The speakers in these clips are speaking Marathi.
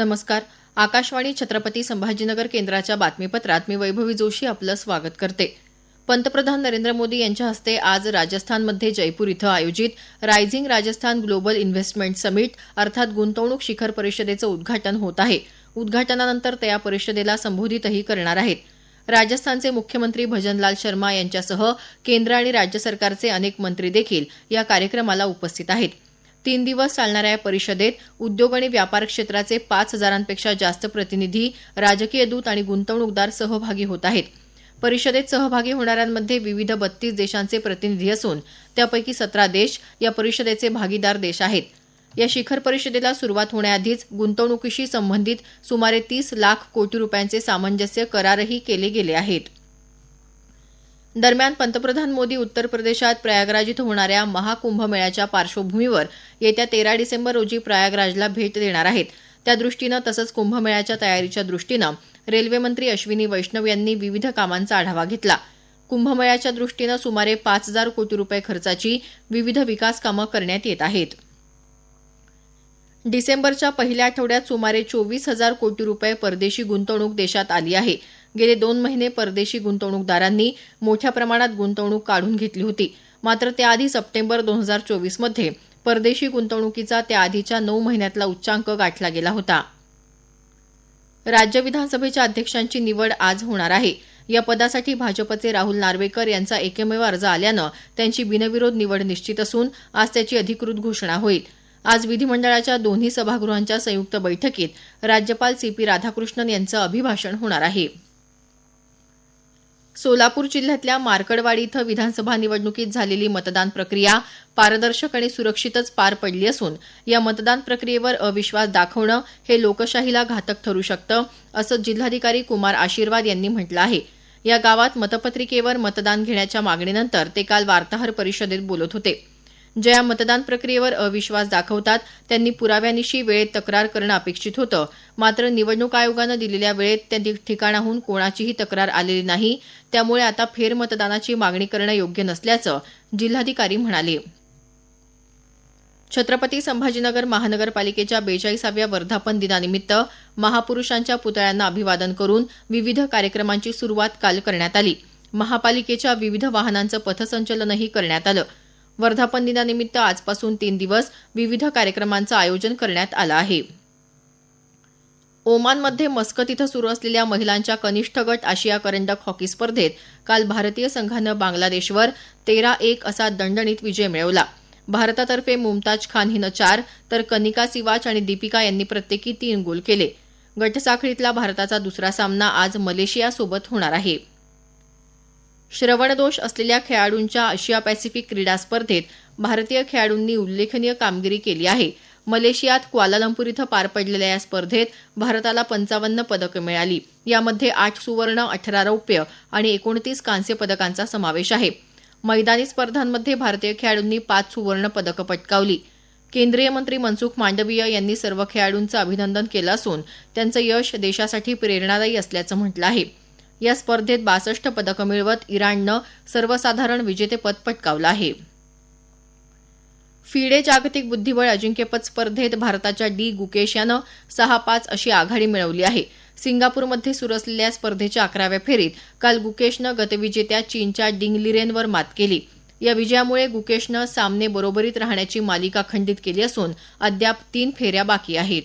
नमस्कार. आकाशवाणी छत्रपती संभाजीनगर केंद्राच्या बातमीपत्रात मी वैभवी जोशी आपलं स्वागत करते. पंतप्रधान नरेंद्र मोदी यांच्या हस्ते आज राजस्थानमध्ये जयपूर इथं आयोजित rising Rajasthan global investment summit अर्थात गुंतवणूक शिखर परिषदेचं उद्घाटन होत आहे. उद्घाटनानंतर ते या परिषदेला संबोधितही करणार आहेत. राजस्थानचे मुख्यमंत्री भजनलाल शर्मा यांच्यासह केंद्र आणि राज्य सरकारचे अनेक मंत्री देखील या कार्यक्रमाला उपस्थित आहेत. तीन दिवस चालणाऱ्या या परिषदेत उद्योग आणि व्यापार क्षेत्राचे पाच हजारांपेक्षा जास्त प्रतिनिधी राजकीय दूत आणि गुंतवणूकदार सहभागी होत आहेत. परिषदेत सहभागी होणाऱ्यांमध्ये विविध बत्तीस देशांचे प्रतिनिधी असून त्यापैकी सतरा देश या परिषदेचे भागीदार देश आहेत. या शिखर परिषदेला सुरुवात होण्याआधीच गुंतवणुकीशी संबंधित सुमारे तीस लाख कोटी रुपयांचे सामंजस्य करारही केले गेले आहेत. दरम्यान पंतप्रधान मोदी उत्तर प्रदेशात प्रयागराज इथं होणाऱ्या महाकुंभमेळ्याच्या पार्श्वभूमीवर येत्या तेरा डिसेंबर रोजी प्रयागराजला भेट देणार आहेत. त्यादृष्टीनं तसंच कुंभमेळ्याच्या तयारीच्या दृष्टीनं रेल्वेमंत्री अश्विनी वैष्णव यांनी विविध कामांचा आढावा घेतला. कुंभमेळ्याच्या दृष्टीनं सुमारे पाच हजार कोटी रुपये खर्चाची विविध विकास कामं करण्यात येत आहेत. डिसेंबरच्या पहिल्या आठवड्यात सुमारे चोवीस हजार कोटी रुपये परदेशी गुंतवणूक देशात आली आहे. गेले दोन महिने परदेशी गुंतवणूकदारांनी मोठ्या प्रमाणात गुंतवणूक काढून घेतली होती. मात्र त्याआधी सप्टेंबर दोन हजार चोवीसमध्ये परदेशी गुंतवणुकीचा त्याआधीच्या नऊ महिन्यातला उच्चांक गाठला गेला होता. राज्य विधानसभेच्या अध्यक्षांची निवड आज होणार आहे. या पदासाठी भाजपचे राहुल नार्वेकर यांचा एकमेव अर्ज आल्यानं त्यांची बिनविरोध निवड निश्चित असून आज त्याची अधिकृत घोषणा होईल. आज विधिमंडळाच्या दोन्ही सभागृहांच्या संयुक्त बैठकीत राज्यपाल सी पी राधाकृष्णन यांचं अभिभाषण होणार आहे. सोलापूर जिल्ह्यातल्या मार्कडवाडी इथं विधानसभा निवडणुकीत झालेली मतदान प्रक्रिया पारदर्शक आणि सुरक्षितच पार पडली असून या मतदान प्रक्रियेवर अविश्वास दाखवणं हे लोकशाहीला घातक ठरू शकतं असं जिल्हाधिकारी कुमार आशीर्वाद यांनी म्हटलं आहे. या गावात मतपत्रिकेवर मतदान घेण्याच्या मागणीनंतर ते काल वार्ताहर परिषदेत बोलत होते. ज्या मतदान प्रक्रियेवर अविश्वास दाखवतात त्यांनी पुराव्यानिशी वेळेत तक्रार करणं अपेक्षित होतं. मात्र निवडणूक आयोगानं दिलेल्या वेळेत त्या ठिकाणाहून कोणाचीही तक्रार आलेली नाही. त्यामुळे आता फेरमतदानाची मागणी करणं योग्य नसल्याचं जिल्हाधिकारी म्हणाले. छत्रपती संभाजीनगर महानगरपालिकेच्या बेचाळीसाव्या वर्धापन दिनानिमित्त महापुरुषांच्या पुतळ्यांना अभिवादन करून विविध कार्यक्रमांची सुरुवात काल करण्यात आली. महापालिकेच्या विविध वाहनांचं पथसंचलनही करण्यात आलं. वर्धापन दिनानिमित्त आजपासून तीन दिवस विविध कार्यक्रमांचं आयोजन करण्यात आलं आहे. ओमानमध्ये मस्कत इथं सुरू असलेल्या महिलांच्या कनिष्ठ गट आशिया करंडक हॉकी स्पर्धेत काल भारतीय संघानं बांगलादेशवर तेरा एक असा दणदणीत विजय मिळवला. भारतातर्फे मुमताज खान हिनं चार तर कनिका सिवाच आणि दीपिका यांनी प्रत्येकी तीन गोल केले. गटसाखळीतला भारताचा दुसरा सामना आज मलेशियासोबत होणार आहे. श्रवणदोष असलेल्या खेळाडूंच्या आशिया पॅसिफिक क्रीडा स्पर्धेत भारतीय खेळाडूंनी उल्लेखनीय कामगिरी केली आहे. मलेशियात क्वालालंपूर इथं पार पडलेल्या या स्पर्धेत भारताला पंचावन्न पदकं मिळाली. यामध्ये आठ सुवर्ण अठरा रौप्य आणि एकोणतीस कांस्य पदकांचा समावेश आहे. मैदानी स्पर्धांमध्ये भारतीय खेळाडूंनी पाच सुवर्ण पदकं पटकावली. केंद्रीय मंत्री मनसुख मांडवीय यांनी सर्व खेळाडूंचं अभिनंदन केलं असून त्यांचं यश देशासाठी प्रेरणादायी असल्याचं म्हटलं आहे. या स्पर्धेत बासष्ट पदकं मिळवत इराणनं सर्वसाधारण विजेतेपद पटकावलं आहे. फिडे जागतिक बुद्धिबळ अजिंक्यपद स्पर्धेत भारताच्या डी गुकेश यानं सहा पाच अशी आघाडी मिळवली आहे. सिंगापूरमध्ये सुरू असलेल्या स्पर्धेच्या अकराव्या फेरीत काल गुकेशनं गतविजेत्या चीनच्या डिंग लिरेनवर मात केली. या विजयामुळे गुकेशनं सामने बरोबरीत राहण्याची मालिका खंडित केली असून अद्याप तीन फेऱ्या बाकी आहेत.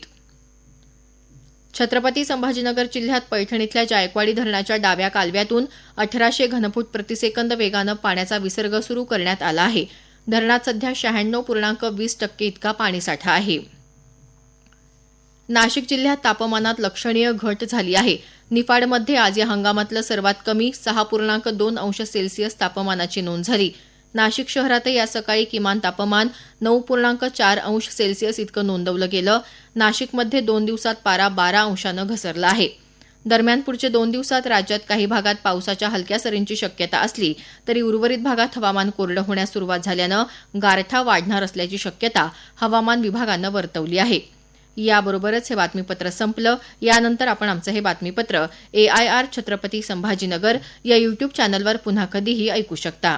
छत्रपती संभाजीनगर जिल्ह्यात पैठण इथल्या जायकवाडी धरणाच्या डाव्या कालव्यातून अठराशे घनफूट प्रतिसेकंद वेगानं पाण्याचा विसर्ग सुरू करण्यात आला आहे. धरणात सध्या शहाण्णव पूर्णांक वीस टक्के इतका पाणीसाठा आहे. नाशिक जिल्ह्यात तापमानात लक्षणीय घट झाली आहे. निफाडमध्ये आज या हंगामातलं सर्वात कमी सहा पूर्णांक दोन अंश सेल्सिअस तापमानाची नोंद झाली. नाशिक शहरातही आज सकाळी किमान तापमान नऊ पूर्णांक चार अंश सेल्सिअस इतकं नोंदवलं गेलं. नाशिकमध्ये दोन दिवसात पारा बारा अंशानं घसरला आहे. दरम्यान पुढच्या दोन दिवसात राज्यात काही भागात पावसाच्या हलक्या सरींची शक्यता असली तरी उर्वरित भागात हवामान कोरडं होण्यास सुरुवात झाल्यानं गारठा वाढणार असल्याची शक्यता हवामान विभागानं वर्तवली आहे. याबरोबरच हे बातमीपत्र संपलं. यानंतर आपण आमचं हे बातमीपत्र एआयआर छत्रपती संभाजीनगर या युट्यूब चॅनलवर पुन्हा कधीही ऐकू शकता.